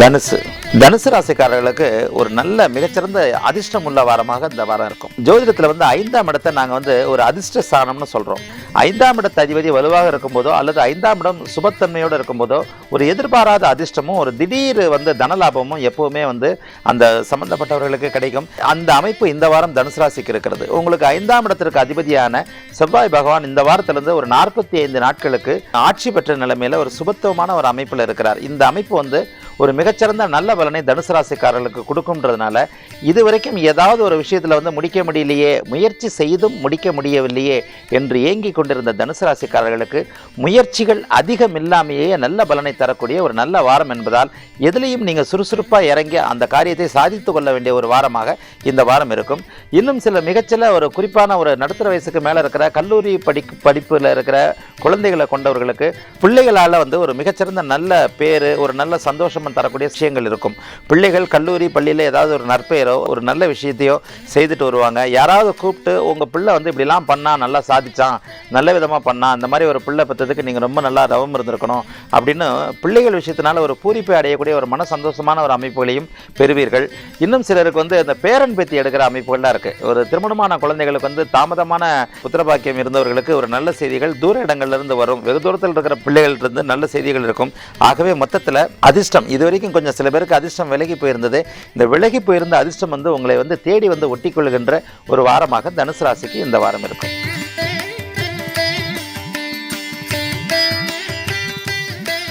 தனுசு தனுசு ராசிக்காரர்களுக்கு ஒரு நல்ல மிகச்சிறந்த அதிர்ஷ்டம் உள்ள வாரமாக இந்த வாரம் இருக்கும். ஜோதிடத்தில் வந்து ஐந்தாம் இடத்தை நாங்கள் வந்து ஒரு அதிர்ஷ்ட ஸ்தானம்னு சொல்கிறோம் ஐந்தாம் இடத்து அதிபதி வலுவாக இருக்கும்போதோ அல்லது ஐந்தாம் இடம் சுபத்தன்மையோடு இருக்கும்போதோ ஒரு எதிர்பாராத அதிர்ஷ்டமும் ஒரு திடீர் வந்து தனலாபமும் எப்போவுமே வந்து அந்த சம்பந்தப்பட்டவர்களுக்கு கிடைக்கும். அந்த அமைப்பு இந்த வாரம் தனுசு ராசிக்கு இருக்கிறது. உங்களுக்கு ஐந்தாம் இடத்திற்கு அதிபதியான செவ்வாய் பகவான் இந்த வாரத்திலிருந்து ஒரு நாற்பத்தி ஐந்து நாட்களுக்கு ஆட்சி பெற்ற நிலைமையில் ஒரு சுபத்துவமான ஒரு அமைப்பில் இருக்கிறார். இந்த அமைப்பு வந்து ஒரு மிகச்சிறந்த நல்ல பலனை தனுசு ராசிக்காரர்களுக்கு கொடுக்கும்ன்றதுனால இதுவரைக்கும் ஏதாவது ஒரு விஷயத்தில் வந்து முடிக்க முடியலையே முயற்சி செய்தும் முடிக்க முடியவில்லையே என்று ஏங்கி கொண்டிருந்த தனுசு ராசிக்காரர்களுக்கு முயற்சிகள் அதிகம் இல்லாமையே நல்ல பலனை தரக்கூடிய ஒரு நல்ல வாரம் என்பதால் எதிலையும் நீங்கள் சுறுசுறுப்பாக இறங்கி அந்த காரியத்தை சாதித்து கொள்ள வேண்டிய ஒரு வாரமாக இந்த வாரம் இருக்கும். இன்னும் சில மிகச்சில ஒரு குறிப்பான ஒரு நடுத்தர வயசுக்கு மேலே இருக்கிற கல்லூரி படி படிப்பில் இருக்கிற குழந்தைகளை கொண்டவர்களுக்கு பிள்ளைகளால் வந்து ஒரு மிகச்சிறந்த நல்ல பேர் ஒரு நல்ல சந்தோஷம் தரக்கூடிய விஷயங்கள் இருக்கும். பிள்ளைகள் கல்லூரி பள்ளியில் ஏதாவது ஒரு நற்பெயரோ ஒரு நல்ல விஷயத்தையோ செய்துட்டு வருவாங்க. யாராவது கூப்பிட்டு உங்கள் பிள்ளை வந்து இப்படிலாம் பண்ணா நல்லா சாதிச்சான் நல்ல விதமாக பண்ணா அந்த மாதிரி ஒரு பிள்ளை பெற்றதுக்கு நீங்கள் ரொம்ப நல்லா ரவம் இருந்திருக்கணும் அப்படின்னு பிள்ளைகள் விஷயத்தினால ஒரு பூரிப்பை அடையக்கூடிய ஒரு மன சந்தோஷமான ஒரு அமைப்புகளையும் பெறுவீர்கள். இன்னும் சிலருக்கு வந்து அந்த பேரன் பேத்தி எடுக்கிற அமைப்புகள்லாம் இருக்குது ஒரு திருமணமான குழந்தைகளுக்கு வந்து தாமதமான புத்திரபாக்கியம் இருந்தவர்களுக்கு ஒரு நல்ல செய்திகள் தூர இடங்கள்லேருந்து வரும். வெகு தூரத்தில் இருக்கிற பிள்ளைகள்ட்ட இருந்து நல்ல செய்திகள் இருக்கும். ஆகவே மொத்தத்தில் அதிர்ஷ்டம் இது வரைக்கும் கொஞ்சம் சில பேருக்கு அதிர்ஷ்டம் விலகி போயிருந்தது. இந்த விலகி போயிருந்த அதிர்ஷ்டம் வந்து உங்களை வந்து தேடி வந்து ஒட்டிக்கொள்கின்ற ஒரு வாரமாக தனுசு ராசிக்கு இந்த வாரம் இருக்கும்.